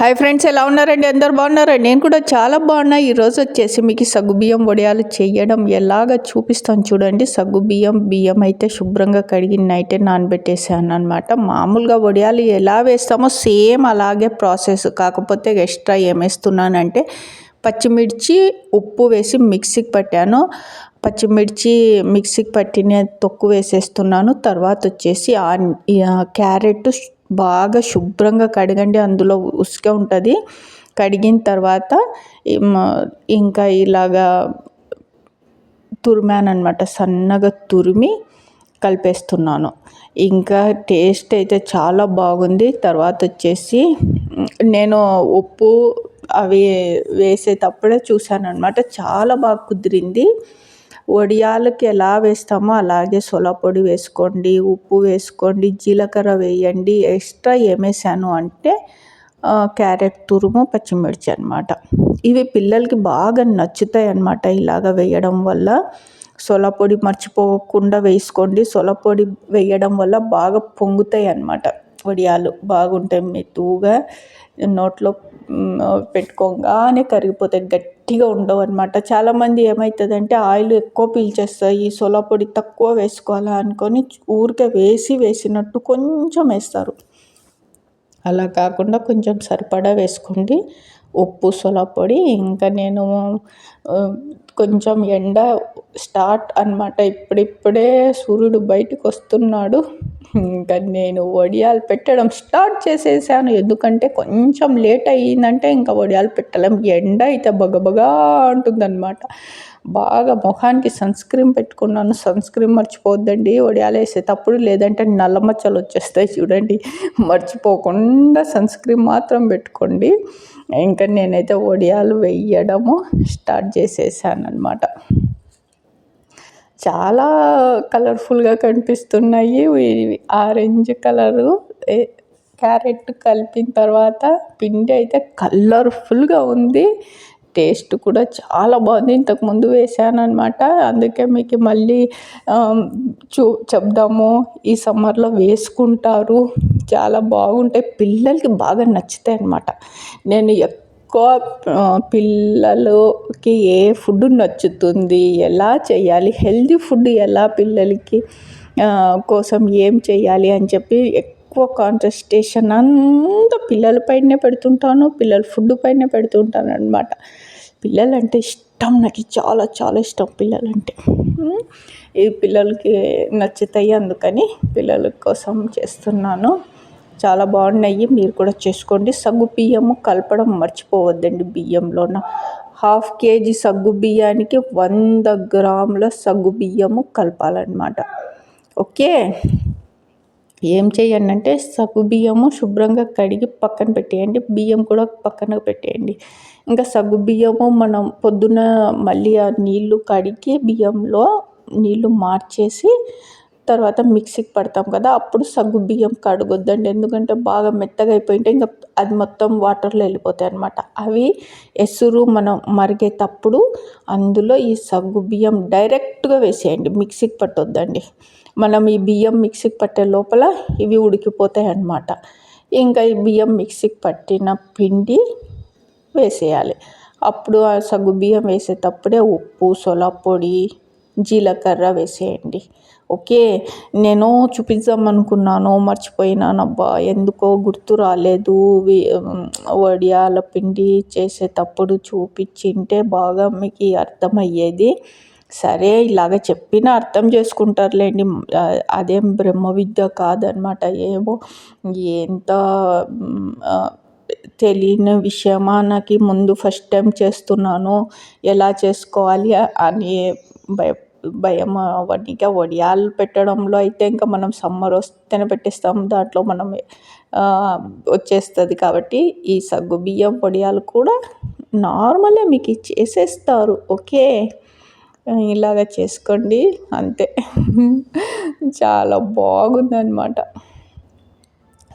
Hi friends ఎలా ఉన్నారండి? అందరు బాగున్నారండి? నేను కూడా చాలా బాగున్నా. ఈరోజు వచ్చేసి మీకు సగ్గుబియ్యం వడియాలు చేయడం ఎలాగ చూపిస్తాను చూడండి. సగ్గుబియ్యం బియ్యం అయితే శుభ్రంగా కడిగి నైటే నానబెట్టేసాను అనమాట మామూలుగా వడియాలు ఎలా వేస్తామో సేమ్ అలాగే ప్రాసెస్. కాకపోతే ఎక్స్ట్రా ఏమేస్తున్నానంటే పచ్చిమిర్చి ఉప్పు వేసి మిక్సీకి పట్టాను. పచ్చిమిర్చి మిక్సీకి పట్టిన తొక్కు వేసేస్తున్నాను. తర్వాత వచ్చేసి క్యారెట్ బాగా శుభ్రంగా కడగండి. అందులో ఉసుక ఉంటుంది. కడిగిన తర్వాత ఇంకా ఇలాగా అనమాట సన్నగా తురిమి కలిపేస్తున్నాను. ఇంకా టేస్ట్ అయితే చాలా బాగుంది. తర్వాత వచ్చేసి నేను ఉప్పు అవి వేసేటప్పుడే చూశాను అనమాట చాలా బాగా కుదిరింది. వడియాలకి ఎలా వేస్తామో అలాగే సొలపొడి వేసుకోండి ఉప్పు వేసుకోండి జీలకర్ర వేయండి ఎక్స్ట్రా ఏమేసాను అంటే క్యారెట్ తురుము పచ్చిమిర్చి అనమాట ఇవి పిల్లలకి బాగా నచ్చుతాయి అన్నమాట ఇలాగ వేయడం వల్ల. సొలపొడి మర్చిపోకుండా వేసుకోండి సొలపొడి వేయడం వల్ల బాగా పొంగుతాయి అన్నమాట వడియాలు బాగుంటాయి మెతువుగా. నోట్లో పెట్టుకోగానే కరిగిపోతాయి గట్టిగా ఉండవు అనమాట చాలామంది ఏమవుతుందంటే ఆయిల్ ఎక్కువ పీల్చేస్తాయి సోలా పొడి తక్కువ వేసుకోవాలా అనుకొని ఊరికే వేసి వేసినట్టు కొంచెం వేస్తారు. అలా కాకుండా కొంచెం సరిపడా వేసుకోండి. ఉప్పు సొలా పొడి ఇంకా నేను కొంచెం ఎండ స్టార్ట్ అనమాట ఇప్పుడిప్పుడే సూర్యుడు బయటకు వస్తున్నాడు ఇంకా నేను వడియాలు పెట్టడం స్టార్ట్ చేసేసాను. ఎందుకంటే కొంచెం లేట్ అయ్యిందంటే ఇంకా వడియాలు పెట్టలేం. ఎండ అయితే బగబగా ఉంటుందన్నమాట బాగా ముఖానికి సన్ స్క్రీన్ పెట్టుకున్నాను. సన్ స్క్రీన్ మర్చిపోద్దండి. వడియాలు వేసేటప్పుడు లేదంటే నల్ల మచ్చలు వచ్చేస్తాయి చూడండి. మర్చిపోకుండా సన్ స్క్రీన్ మాత్రం పెట్టుకోండి. ఇంకా నేనైతే వడియాలు వేయడము స్టార్ట్ చేసేసాను అనమాట చాలా కలర్ఫుల్గా కనిపిస్తున్నాయి. ఆరెంజ్ కలరు క్యారెట్ కలిపిన తర్వాత పిండి అయితే కలర్ఫుల్గా ఉంది. టేస్ట్ కూడా చాలా బాగుంది. ఇంతకుముందు వేసాను అనమాట అందుకే మీకు మళ్ళీ చూ చెప్దాము. ఈ సమ్మర్లో వేసుకుంటారు. చాలా బాగుంటాయి. పిల్లలకి బాగా నచ్చుతాయి అనమాట నేను ఎక్కువ పిల్లలకి ఏ ఫుడ్ నచ్చుతుంది ఎలా చేయాలి హెల్దీ ఫుడ్ ఎలా పిల్లలకి కోసం ఏం చేయాలి అని చెప్పి ఎక్కువ కాన్సన్ట్రేషన్ అంతా పిల్లలపైనే పెడుతుంటాను పిల్లల ఫుడ్ పైనే పెడుతుంటాను అనమాట పిల్లలంటే ఇష్టం నాకు చాలా చాలా ఇష్టం పిల్లలంటే. ఈ పిల్లలకి నచ్చుతాయి అందుకని పిల్లల కోసం చేస్తున్నాను. చాలా బాగున్నాయి. మీరు కూడా చేసుకోండి. సగ్గు బియ్యము కలపడం మర్చిపోవద్దండి బియ్యంలోన. హాఫ్ కేజీ సగ్గు బియ్యానికి వంద గ్రాముల సగ్గు బియ్యము కలపాలన్నమాట. ఓకే? ఏం చేయండి అంటే సగ్గు బియ్యము శుభ్రంగా కడిగి పక్కన పెట్టేయండి. బియ్యం కూడా పక్కన పెట్టేయండి. ఇంకా సగ్గు బియ్యము మనం పొద్దున మళ్ళీ ఆ నీళ్ళు కడిగి బియ్యంలో నీళ్ళు మార్చేసి తర్వాత మిక్సీకి పడతాం కదా అప్పుడు సగ్గు బియ్యం కడగొద్దండి. ఎందుకంటే బాగా మెత్తగా అయిపోయింటే ఇంకా అది మొత్తం వాటర్లో వెళ్ళిపోతాయి అనమాట అవి ఎసురు మనం మరిగేటప్పుడు అందులో ఈ సగ్గు బియ్యం డైరెక్ట్గా వేసేయండి మిక్సీకి పట్టొద్దండి. మనం ఈ బియ్యం మిక్సీకి పట్టే లోపల ఇవి ఉడికిపోతాయి అన్నమాట. ఇంకా ఈ బియ్యం మిక్సీకి పట్టిన పిండి వేసేయాలి. అప్పుడు ఆ సగ్గు బియ్యం వేసేటప్పుడే ఉప్పు సొలపొడి జీలకర్ర వేసేయండి. ఓకే నేను చూపించమనుకున్నాను అనుకున్నాను మర్చిపోయినానబ్బా ఎందుకో గుర్తు రాలేదు. వడియాల పిండి చేసేటప్పుడు చూపించింటే బాగా మీకు అర్థమయ్యేది సరే ఇలాగ చెప్పిన అర్థం చేసుకుంటారులేండి. అదేం బ్రహ్మ విద్య కాదనమాట. ఏమో ఎంత తెలియని విషయమా నాకు ముందు ఫస్ట్ టైం చేస్తున్నాను. ఎలా చేసుకోవాలి అని భయ భయం అవన్నీ వడియాలు పెట్టడంలో అయితే ఇంకా మనం సమ్మర్ వస్తేనే పెట్టేస్తాం. దాంట్లో మనం వచ్చేస్తుంది కాబట్టి ఈ సగ్గు బియ్యం వడియాలు కూడా నార్మలే మీకు చేసేస్తారు. ఓకే? ఇలాగ చేసుకోండి. అంతే. చాలా బాగుందన్నమాట.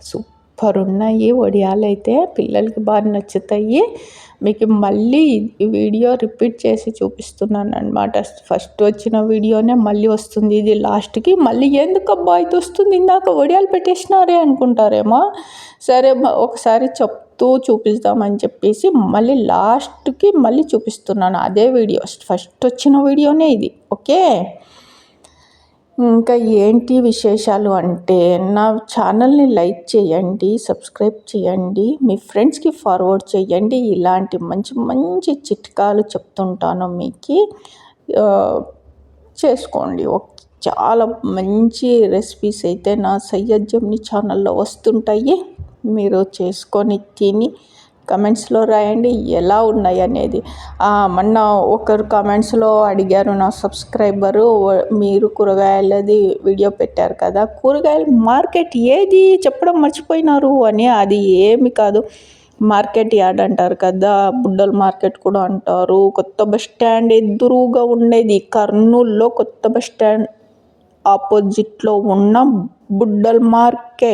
సూపర్ ఉన్నాయి వడియాలు అయితే పిల్లలకి బాగా నచ్చుతాయి. మీకు మళ్ళీ ఈ వీడియో రిపీట్ చేసి చూపిస్తున్నాను అనమాట ఫస్ట్ వచ్చిన వీడియోనే మళ్ళీ వస్తుంది. ఇది లాస్ట్కి మళ్ళీ ఎందుకు అబ్బా ఇది వస్తుంది? ఇందాక వడియాలు పెట్టేసినారే అనుకుంటారేమో. సరే ఒకసారి చెప్ చెప్తూ చూపిస్తామని చెప్పేసి మళ్ళీ లాస్ట్కి మళ్ళీ చూపిస్తున్నాను. అదే వీడియో. ఫస్ట్ వచ్చిన వీడియోనే ఇది. ఓకే? ఇంకా ఏంటి విశేషాలు అంటే నా ఛానల్ని లైక్ చేయండి సబ్స్క్రైబ్ చేయండి మీ ఫ్రెండ్స్కి ఫార్వర్డ్ చేయండి. ఇలాంటి మంచి మంచి చిట్కాలు చెప్తుంటాను మీకు. చేసుకోండి. చాలా మంచి రెసిపీస్ అయితే నా సయ్యజ్యంని ఛానల్లో వస్తుంటాయి. మీరు చేసుకొని తిని కమెంట్స్లో రాయండి. ఎలా ఉన్నాయి అనేది. మొన్న ఒకరు కమెంట్స్లో అడిగారు నా సబ్స్క్రైబరు మీరు కూరగాయలది వీడియో పెట్టారు కదా. కూరగాయలు మార్కెట్ ఏది చెప్పడం మర్చిపోయినారు అని అది ఏమి కాదు. మార్కెట్ యార్డ్ అంటారు కదా బుడ్డల మార్కెట్ కూడా అంటారు. కొత్త బస్ స్టాండ్ ఎదురుగా ఉండేది. కర్నూల్లో కొత్త బస్ స్టాండ్ ఆపోజిట్లో ఉన్న బుడ్డల్ మార్కెట్.